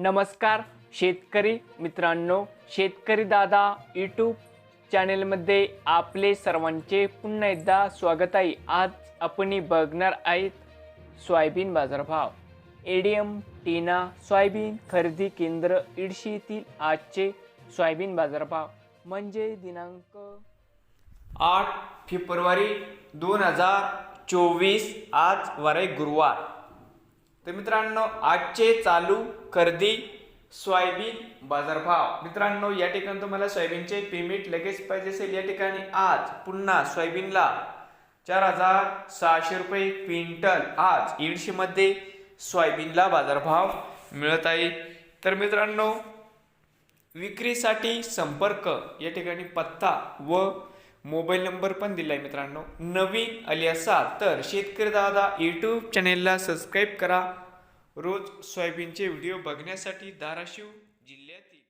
नमस्कार शेतकरी मित्रांनो शेतकरी दादा यूट्यूब चॅनेलमध्ये आपले सर्वांचे पुन्हा एकदा स्वागत आहे. आज आपण बघणार आहेत सोयाबीन बाजारभाव. एडीएम टीना सोयाबीन खरेदी केंद्र इडशी येथील आजचे सोयाबीन बाजारभाव. म्हणजे दिनांक आठ फेब्रुवारी दोन हजार चोवीस आज वारे गुरुवार. तर मित्रांनो आजचे चालू खरेदी सोयाबीन बाजारभाव. मित्रांनो या ठिकाणी तुम्हाला सोयाबीनचे पेमेंट लगेच पाहिजे असेल. या ठिकाणी आज पुन्हा सोयाबीनला चार हजार सहाशे रुपये क्विंटल आज ईडशीमध्ये सोयाबीनला बाजारभाव मिळत आहे. तर मित्रांनो विक्रीसाठी संपर्क या ठिकाणी पत्ता व मोबाईल नंबर पण दिलाय मित्रांनो. नवीन आली असाल तर शेतकरी दादा यूट्यूब चॅनेलला सबस्क्राईब करा. रोज सोयाबीनचे व्हिडिओ बघण्यासाठी धाराशिव जिल्ह्यातील